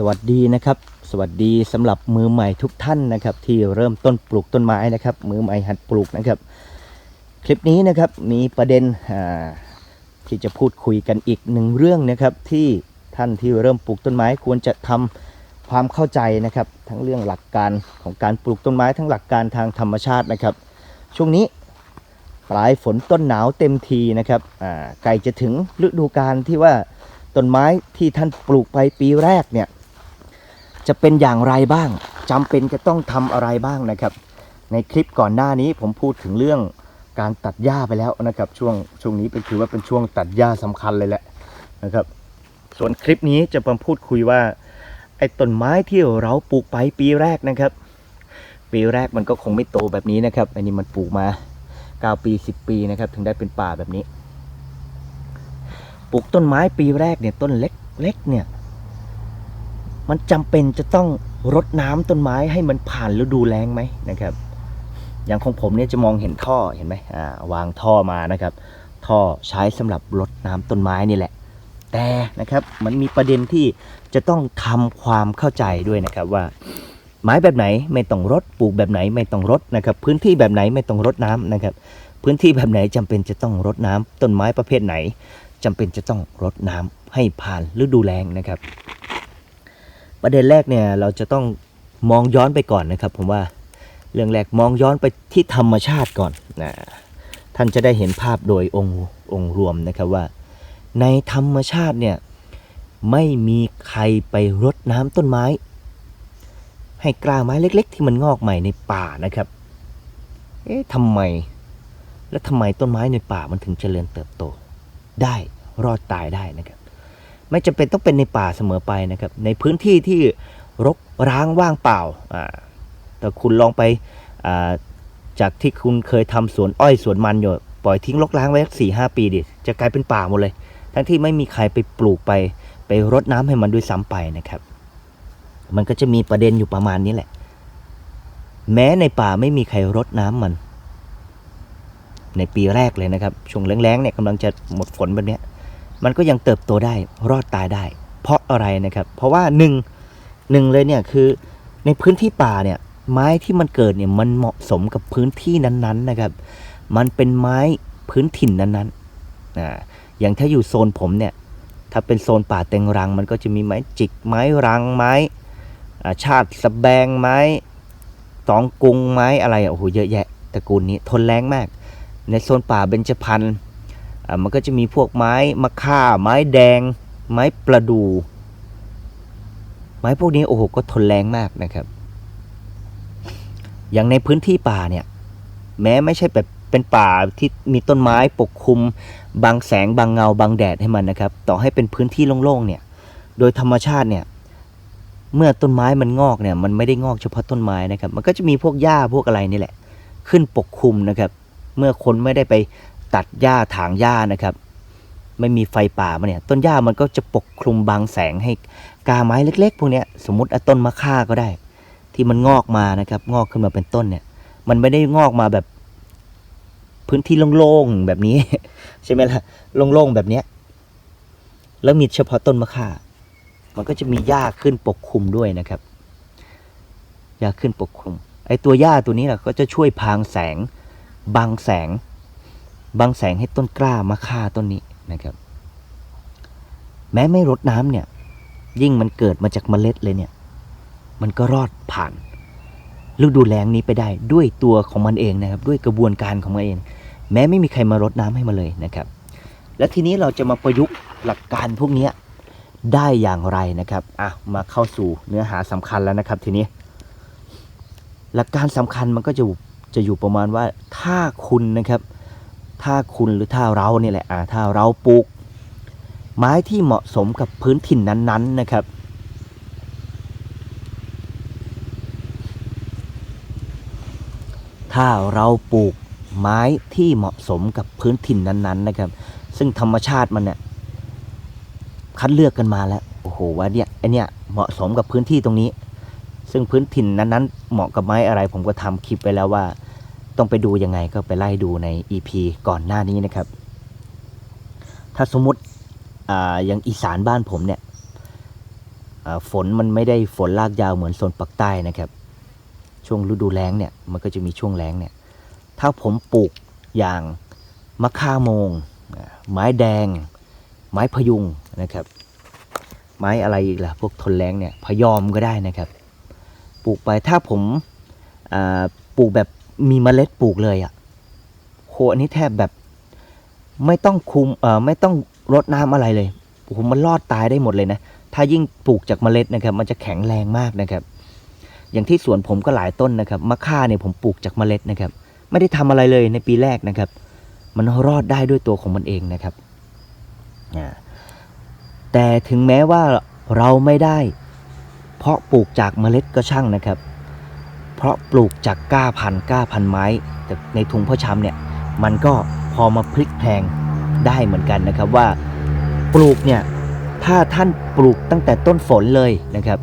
สวัสดีนะครับ สวัสดีสำหรับมือใหม่ทุกท่านนะครับ ที่เริ่มต้นปลูกต้นไม้นะครับ มือใหม่หัดปลูกนะครับ คลิปนี้นะครับมีประเด็นที่จะพูดคุยกันอีกหนึ่งเรื่องนะครับ ที่ท่านที่เริ่มปลูกต้นไม้ควรจะทำความเข้าใจนะครับ ทั้งเรื่องหลักการของการปลูกต้นไม้ ทั้งหลักการทางธรรมชาตินะครับ ช่วงนี้ปลายฝนต้นหนาวเต็มทีนะครับใกล้จะถึงฤดูกาลที่ว่าต้นไม้ที่ท่านปลูกไปปีแรกเนี่ย จะเป็นอย่างไรบ้างจำเป็นจะต้องทำอะไรบ้างนะครับ ในคลิปก่อนหน้านี้ผมพูดถึงเรื่องการตัดหญ้าไปแล้วนะครับ ช่วงช่วงนี้เป็นถือว่าเป็นช่วงตัดหญ้าสำคัญเลยแหละนะครับ ส่วนคลิปนี้จะมาพูดคุยว่าไอ้ต้นไม้ที่เราปลูกไปปีแรกนะครับ ปีแรกมันก็คงไม่โตแบบนี้นะครับอันนี้มันปลูกมา9ปี 10 ปีนะครับ ถึงได้เป็นป่าแบบนี้ ปลูกต้นไม้ปีแรกเนี่ยต้นเล็กเล็กเนี่ย มันจำเป็นจะต้องรดน้ำต้นไม้ให้มันผ่านฤดูแล้งไหมนะครับ อย่างของผมเนี่ยจะมองเห็นท่อเห็นไหมอ่าวางท่อมานะครับ ท่อใช้สำหรับรดน้ำต้นไม้นี่แหละ แต่นะครับมันมีประเด็นที่จะต้องทำความเข้าใจด้วยนะครับว่า ไม้แบบไหนไม่ต้องรดปลูกแบบไหนไม่ต้องรดนะครับ พื้นที่แบบไหนไม่ต้องรดน้ำนะครับ พื้นที่แบบไหนจำเป็นจะต้องรดน้ำต้นไม้ประเภทไหนจำเป็นจะต้องรดน้ำให้ผ่านฤดูแล้งนะครับ ประเด็นแรกเนี่ยเราจะต้องมองย้อนไปก่อนนะครับ ผมว่าเรื่องแรกมองย้อนไปที่ธรรมชาติก่อนนะท่านจะได้เห็นภาพโดยองค์องรวมนะครับว่า ในธรรมชาติเนี่ยไม่มีใครไปรดน้ำต้นไม้ ให้กล้าไม้เล็ก ๆ ที่มันงอกใหม่ในป่านะครับ เอ๊ะทำไม แล้วทำไมต้นไม้ในป่ามันถึงเจริญเติบโต ได้รอดตายได้นะครับ ไม่จำเป็นต้องเป็นในป่าเสมอไปนะครับ ในพื้นที่ที่รกร้างว่างเปล่าแต่คุณลองไปจากที่คุณเคยทำสวนอ้อยสวนมันอยู่ปล่อยทิ้งรกร้างไว้สี่ห้าปีดิจะกลายเป็นป่าหมดเลย ทั้งที่ไม่มีใครไปปลูกไป ไปรดน้ำให้มันด้วยซ้ำไปนะครับ มันก็จะมีประเด็นอยู่ประมาณนี้แหละ แม้ในป่าไม่มีใครรดน้ำมัน ในปีแรกเลยนะครับช่วงแล้งๆเนี่ยกำลังจะหมดฝนแบบนี้ มันก็ยังเติบโตได้รอดตายได้ เพราะอะไรนะครับ เพราะว่าหนึ่งหนึ่งเลยเนี่ยคือในพื้นที่ป่าเนี่ยไม้ที่มันเกิดเนี่ยมันเหมาะสมกับพื้นที่นั้นๆนะครับ มันเป็นไม้พื้นถิ่นนั้นๆอ่าอย่างถ้าอยู่โซนผมเนี่ยถ้าเป็นโซนป่าเต็งรัง มันก็จะมีไม้จิกไม้รังไม้อชาติสะแบงไม้ตองกุงไม้อะไรอะโอ้โหเยอะแยะตระกูลนี้ทนแรงมาก ในโซนป่าเบญจพรรณ มันก็จะมีพวกไม้มะค่า ไม้แดง ไม้ประดู่ไม้พวกนี้โอ้โหก็ทนแรงมากนะครับ อย่างในพื้นที่ป่าเนี่ย แม้ไม่ใช่แบบเป็นป่าที่มีต้นไม้ปกคลุมบังแสงบังเงาบังแดดให้มันนะครับ ต่อให้เป็นพื้นที่โล่งๆเนี่ย โดยธรรมชาติเนี่ย เมื่อต้นไม้มันงอกเนี่ย มันไม่ได้งอกเฉพาะต้นไม้นะครับ มันก็จะมีพวกหญ้าพวกอะไรนี่แหละ ขึ้นปกคลุมนะครับ เมื่อคนไม่ได้ไป ตัดหญ้าถางหญ้านะครับ ไม่มีไฟป่ามาเนี่ย ต้นหญ้ามันก็จะปกคลุมบังแสงให้กาไม้เล็ก ๆ พวกเนี้ยสมมติเอาต้นมะค่าก็ได้ ที่มันงอกมานะครับ งอกขึ้นมาเป็นต้นเนี่ย มันไม่ได้งอกมาแบบพื้นที่โล่งๆแบบนี้ ใช่ไหมล่ะโล่งๆแบบเนี้ยแล้วมีเฉพาะต้นมะค่า มันก็จะมีหญ้าขึ้นปกคลุมด้วยนะครับหญ้าขึ้นปกคลุม ไอ้ตัวหญ้าตัวนี้แหละก็จะช่วยพรางแสงบังแสง บังแสงให้ต้นกล้ามะค่าต้นนี้นะครับ แม้ไม่รดน้ำเนี่ย ยิ่งมันเกิดมาจากเมล็ดเลยเนี่ย มันก็รอดผ่านฤดูแล้งนี้ไปได้ด้วยตัวของมันเองนะครับ ด้วยกระบวนการของมันเอง แม้ไม่มีใครมารดน้ำให้มันเลยนะครับ และทีนี้เราจะมาประยุกต์หลักการพวกนี้ได้อย่างไรนะครับอะมาเข้าสู่เนื้อหาสำคัญแล้วนะครับ ทีนี้ หลักการสำคัญมันก็จะจะอยู่ประมาณว่าถ้าคุณนะครับ ถ้าคุณหรือถ้าเราเนี่ยแหละอ่าถ้าเราปลูก ไม้ที่เหมาะสมกับพื้นถิ่นนั้นๆนะครับ ถ้าเราปลูกไม้ที่เหมาะสมกับพื้นถิ่นนั้นๆนะครับ ซึ่งธรรมชาติมันเนี่ยคัดเลือกกันมาแล้วโอ้โหว่าเนี่ยไอเนี่ยเหมาะสมกับพื้นที่ตรงนี้ ซึ่งพื้นถิ่นนั้นๆ เหมาะกับไม้อะไรผมก็ทำคลิปไปแล้วว่า ต้องไปดูยังไงก็ไปไล่ดูใน EP ก่อนหน้านี้นะครับ ถ้าสมมติอย่างอีสานบ้านผมเนี่ยฝนมันไม่ได้ฝนลากยาวเหมือนโซนปากใต้นะครับ ช่วงฤดูแล้งเนี่ยมันก็จะมีช่วงแล้งเนี่ย ถ้าผมปลูกอย่างมะข่าโมง ไม้แดง ไม้พยุงนะครับ ไม้อะไรอีกล่ะพวกทนแรงเนี่ยพยอมก็ได้นะครับ ปลูกไปถ้าผมปลูกแบบ มีเมล็ดปลูกเลยอะ่ะโหอันนี้แทบแบบ ไม่ต้องคุมเอ่อไม่ต้องรดน้ำอะไรเลยโอ้โหมันรอดตายได้หมดเลยนะ ถ้ายิ่งปลูกจากเมล็ดนะครับ มันจะแข็งแรงมากนะครับ อย่างที่สวนผมก็หลายต้นนะครับมะข่าเนี่ยผมปลูกจากเมล็ดนะครับ ไม่ได้ทำอะไรเลยในปีแรกนะครับ มันรอดได้ด้วยตัวของมันเองนะครับแต่ถึงแม้ว่าเราไม่ได้ เพราะปลูกจากเมล็ดก็ช่างนะครับ เพราะปลูกจากก้าพันก้าพันไม้แต่ในถุงพ่อช้ำเนี่ยมันก็พอมาพลิกแพลงได้เหมือนกันนะครับว่าปลูกเนี่ยถ้าท่านปลูกตั้งแต่ต้นฝนเลยนะครับ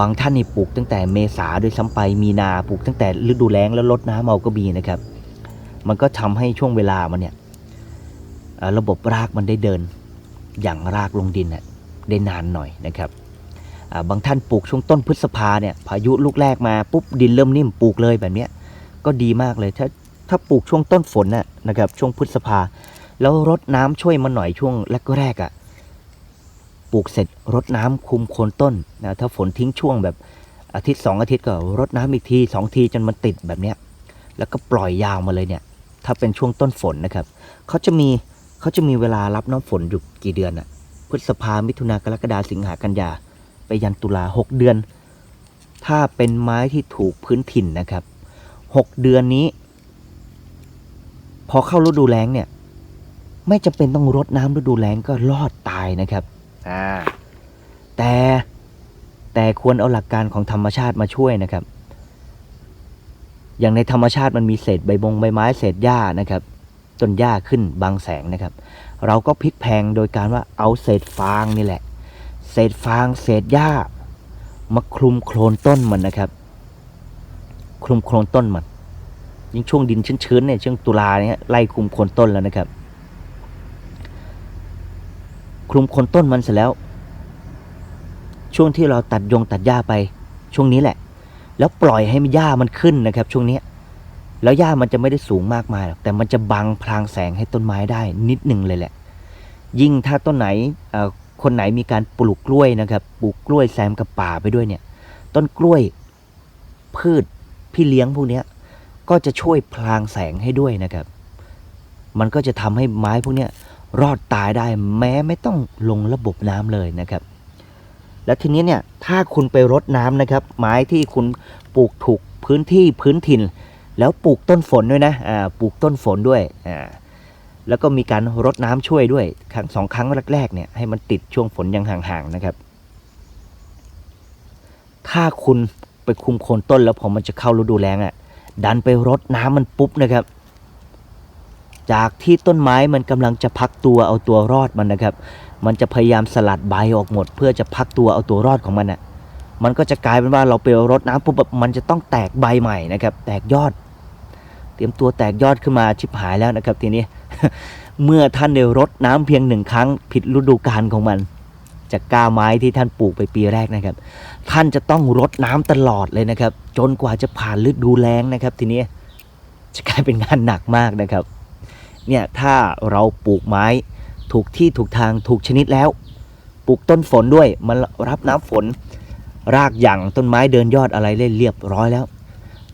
บางท่านนี่ปลูกตั้งแต่เมษาด้วยซ้ำไปมีนาปลูกตั้งแต่ฤดูแล้งแล้วลดน้ำเอาก็มีนะครับ มันก็ทำให้ช่วงเวลามันเนี่ยระบบรากมันได้เดินอย่างรากลงดินน่ะได้นานหน่อยนะครับ บางท่านปลูกช่วงต้นพฤษภาเนี่ยพายุลูกแรกมาปุ๊บดินเริ่มนิ่มปลูกเลยแบบเนี้ยก็ดีมากเลยถ้าถ้าปลูกช่วงต้นฝนน่ะนะครับช่วงพฤษภา แล้วรดน้ำช่วยมันหน่อยช่วงแรกๆอะปลูกเสร็จรดน้ำคุมโคนต้นนะถ้าฝนทิ้งช่วงแบบอาทิตย์สองอาทิตย์ก็รดน้ำอีกทีสองทีจนมันติดแบบเนี้ยแล้วก็ปล่อยยาวมาเลยเนี่ยถ้าเป็นช่วงต้นฝนนะครับเขาจะมีเขาจะมีเวลารับน้ำฝนอยู่กี่เดือนอะพฤษภามิถุนากรกฎาสิงหากันยา ไปยันตุลาหกเดือน ถ้าเป็นไม้ที่ถูกพื้นถิ่นนะครับหกเดือนนี้ พอเข้าฤดูแล้งเนี่ย ไม่จำเป็นต้องรดน้ำฤดูแล้งก็รอดตายนะครับอ่าแต่แต่ควรเอาหลักการของธรรมชาติมาช่วยนะครับ อย่างในธรรมชาติมันมีเศษใบบงใบไม้เศษหญ้านะครับต้นหญ้าขึ้นบางแสงนะครับ เราก็พลิกแพลงโดยการว่าเอาเศษฟางนี่แหละ เศษฟางเศษหญ้า มาคลุมโคลนต้นมันนะครับ คลุมโคลนต้นมันยิ่งช่วงดินชื้นๆเนี่ยช่วงตุลาเนี่ยไล่คลุมโคลนต้นแล้วนะครับ คลุมโคลนต้นมันเสร็จแล้ว ช่วงที่เราตัดยงตัดหญ้าไปช่วงนี้แหละ แล้วปล่อยให้หญ้ามันขึ้นนะครับ ช่วงนี้แล้วหญ้ามันจะไม่ได้สูงมากมายหรอกแต่มันจะบังพรางแสงให้ต้นไม้ได้นิดหนึ่งเลยแหละ ยิ่งถ้าต้นไหนอ่ คนไหนมีการปลูกกล้วยนะครับ ปลูกกล้วยแซมกับป่าไปด้วยเนี่ย ต้นกล้วยพืชพี่เลี้ยงพวกนี้ก็จะช่วยพรางแสงให้ด้วยนะครับ มันก็จะทำให้ไม้พวกนี้รอดตายได้แม้ไม่ต้องลงระบบน้ำเลยนะครับ แล้วทีนี้เนี่ยถ้าคุณไปรดน้ำนะครับ ไม้ที่คุณปลูกถูกพื้นที่พื้นถิ่น แล้วปลูกต้นฝนด้วยนะอ่าปลูกต้นฝนด้วยอ่า แล้วก็มีการรดน้ำช่วยด้วยครั้งสองครั้งแรกๆเนี่ยให้มันติดช่วงฝนยังห่างๆนะครับ ถ้าคุณไปคุมโคนต้นแล้วพอมันจะเข้าฤดูแล้งอะ่ะ ดันไปรดน้ำมันปุ๊บนะครับ จากที่ต้นไม้มันกำลังจะพักตัวเอาตัวรอดมันนะครับ มันจะพยายามสลัดใบออกหมด เพื่อจะพักตัวเอาตัวรอดของมันอะ มันก็จะกลายเป็นว่าเราไปรดน้ำปุ๊บแบบมันจะต้องแตกใบใหม่นะครับ แตกยอด เตรียมตัวแตกยอดขึ้นมาชิบหายแล้วนะครับ ทีนี้ เมื่อท่านได้รดน้ำเพียงหนึ่งครั้งผิดฤดูกาลของมัน จากก้าไม้ที่ท่านปลูกไปปีแรกนะครับ ท่านจะต้องรดน้ำตลอดเลยนะครับ จนกว่าจะผ่านฤดูแล้งนะครับ ทีนี้จะกลายเป็นงานหนักมากนะครับ เนี่ยถ้าเราปลูกไม้ถูกที่ถูกทางถูกชนิดแล้ว ปลูกต้นฝนด้วยมันรับน้ำฝน รากหยั่งต้นไม้เดินยอดอะไรได้เรียบร้อยแล้ว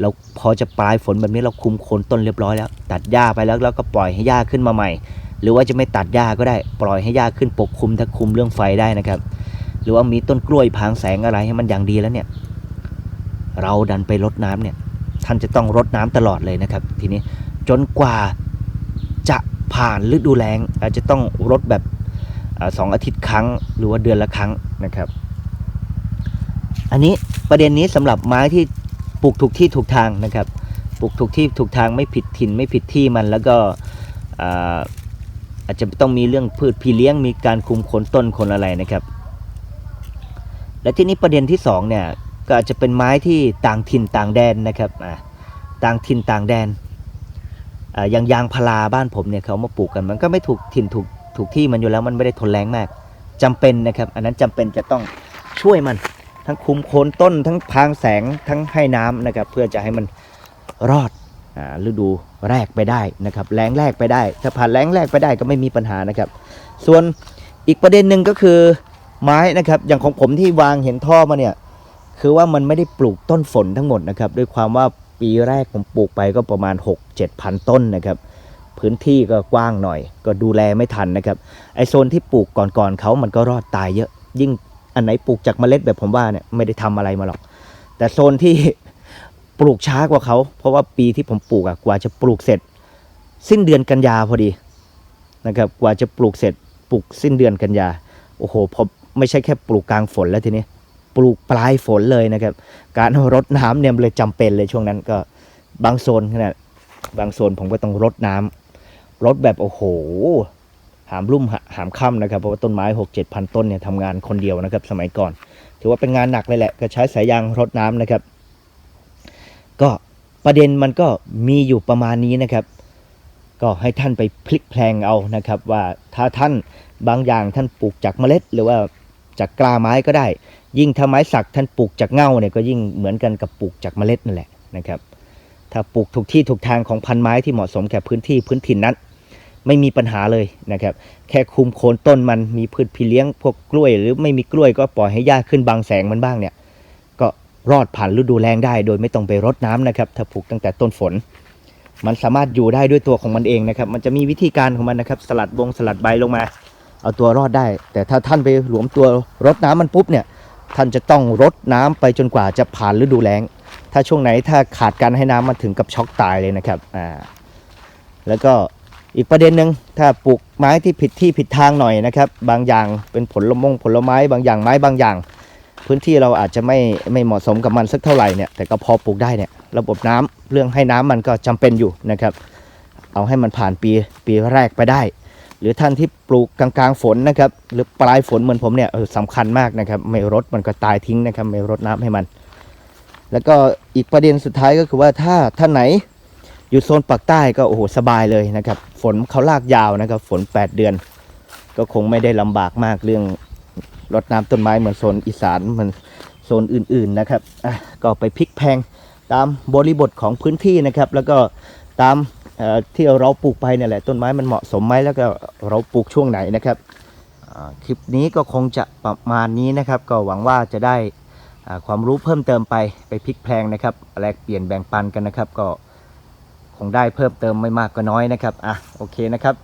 เราพอจะปลายฝนแบบนี้เราคุมโคนต้นเรียบร้อยแล้ว ตัดหญ้าไปแล้วแล้วก็ปล่อยให้หญ้าขึ้นมาใหม่ หรือว่าจะไม่ตัดหญ้าก็ได้ปล่อยให้หญ้าขึ้นปกคลุมถ้าคุมเรื่องไฟได้นะครับ หรือว่ามีต้นกล้วยพรางแสงอะไรให้มันอย่างดีแล้วเนี่ย เราดันไปรดน้ำเนี่ย ท่านจะต้องรดน้ำตลอดเลยนะครับ ทีนี้จนกว่าจะผ่านฤดูแล้งอาจจะต้องรดแบบสองอาทิตย์ครั้ง หรือว่าเดือนละครั้งนะครับ อันนี้ประเด็นนี้สำหรับไม้ที่ ปลูกถูกที่ถูกทางนะครับปลูกถูกที่ถูกทางไม่ผิดถิ่นไม่ผิดที่มันแล้วก็อาจจะต้องมีเรื่องพืชพี่เลี้ยงมีการคุมโคนต้นคนอะไรนะครับ และที่นี้ประเด็นที่สองเนี่ยก็อาจจะเป็นไม้ที่ต่างถิ่นต่างแดนนะครับต่างถิ่นต่างแดนอย่างยางพาราบ้านผมเนี่ยเขามาปลูกกันมันก็ไม่ถูกถิ่นถูกถูกที่มันอยู่แล้วมันไม่ได้ทนแรงมากจำเป็นนะครับ อันนั้นจำเป็นจะต้องช่วยมัน ทั้งคุมโคนต้นทั้งพรางแสงทั้งให้น้ำนะครับ เพื่อจะให้มันรอดฤดูแรกไปได้นะครับแรงแรกไปได้ ถ้าผ่านแรงแรกไปได้ก็ไม่มีปัญหานะครับ ส่วนอีกประเด็นหนึ่งก็คือไม้นะครับอย่างของผมที่วางเห็นท่อมาเนี่ยคือว่ามันไม่ได้ปลูกต้นฝนทั้งหมดนะครับด้วยความว่าปีแรกผมปลูกไปก็ประมาณ 6 7พันต้นนะครับ พื้นที่ก็กว้างหน่อย ก็ดูแลไม่ทันนะครับไอโซนที่ปลูกก่อนๆเขามันก็รอดตายเยอะ ยิ่ง อันไหนปลูกจากเมล็ดแบบผมว่าเนี่ยไม่ได้ทำอะไรมาหรอก แต่โซนที่ปลูกช้ากว่าเขา เพราะว่าปีที่ผมปลูกอะกว่าจะปลูกเสร็จ สิ้นเดือนกันยาพอดีนะครับกว่าจะปลูกเสร็จปลูกสิ้นเดือนกันยาโอ้โหพอไม่ใช่แค่ปลูกกลางฝนแล้วทีนี้ปลูกปลายฝนเลยนะครับ การรดน้ำเนี่ยเลยจำเป็นเลยช่วงนั้นก็บางโซนขนาดบางโซนผมก็ต้องรดน้ำรดแบบโอ้โห หามรุ่มหามค่ำนะครับเพราะว่าต้นไม้หกเจ็ดพันต้นเนี่ยทำงานคนเดียวนะครับ สมัยก่อน ถือว่าเป็นงานหนักเลยแหละก็ใช้สายยางรดน้ำนะครับ ก็ประเด็นมันก็มีอยู่ประมาณนี้นะครับ ก็ให้ท่านไปพลิกแพลงเอานะครับ ว่าถ้าท่านบางอย่างท่านปลูกจากเมล็ด หรือว่าจากกล้าไม้ก็ได้ ยิ่งถ้าไม้สักท่านปลูกจากเง่าเนี่ยก็ยิ่งเหมือนกันกับปลูกจากเมล็ดนั่นแหละนะครับ ถ้าปลูกถูกที่ถูกทางของพันไม้ที่เหมาะสมแก่พื้นที่พื้นถิ่นนั้น ไม่มีปัญหาเลยนะครับ แค่คุมโคนต้นมันมีพืชพี่เลี้ยงพวกกล้วย หรือไม่มีกล้วยก็ปล่อยให้หญ้าขึ้นบางแสงมันบ้างเนี่ย ก็รอดผ่านฤดูแล้งได้ โดยไม่ต้องไปรดน้ำนะครับ ถ้าปลูกตั้งแต่ต้นฝน มันสามารถอยู่ได้ด้วยตัวของมันเองนะครับ มันจะมีวิธีการของมันนะครับ สลัดวงสลัดใบลงมา เอาตัวรอดได้ แต่ถ้าท่านไปหลวมตัวรดน้ำมันปุ๊บเนี่ย ท่านจะต้องรดน้ำไปจนกว่าจะผ่านฤดูแล้ง ถ้าช่วงไหนถ้าขาดการให้น้ำมันถึงกับช็อกตายเลยนะครับ อ่า แล้วก็ อีกประเด็นหนึ่งถ้าปลูกไม้ที่ผิดที่ผิดทางหน่อยนะครับ บางอย่างเป็นผลลมงผลไม้บางอย่างไม้บางอย่าง พื้นที่เราอาจจะไม่ไม่เหมาะสมกับมันสักเท่าไหร่เนี่ยแต่ก็พอปลูกได้เนี่ยระบบน้ำเรื่องให้น้ำมันก็จำเป็นอยู่นะครับ เอาให้มันผ่านปีปีแรกไปได้ หรือท่านที่ปลูกกลางๆฝนนะครับหรือปลายฝนเหมือนผมเนี่ยสำคัญมากนะครับไม่รดมันก็ตายทิ้งนะครับไม่รดน้ำให้มัน แล้วก็อีกประเด็นสุดท้ายก็คือว่าถ้าท่านไหน อยู่โซนปากใต้ก็โอ้โหสบายเลยนะครับ ฝนเขาลากยาวนะครับ ฝน 8 เดือน ก็คงไม่ได้ลำบากมากเรื่องรดน้ำต้นไม้เหมือนโซนอีสานเหมือนโซนอื่นๆนะครับก็ไปพลิกแพงตามบริบทของพื้นที่นะครับ แล้วก็ตามที่เราปลูกไปเนี่ยแหละต้นไม้มันเหมาะสมไหมแล้วก็เราปลูกช่วงไหนนะครับคลิปนี้ก็คงจะประมาณนี้นะครับ ก็หวังว่าจะได้ความรู้เพิ่มเติมไปไปพลิกแพลงนะครับแลกเปลี่ยนแบ่งปันกันนะครับ ก็ คงได้เพิ่มเติมไม่มากก็น้อยนะครับอะโอเคนะครับ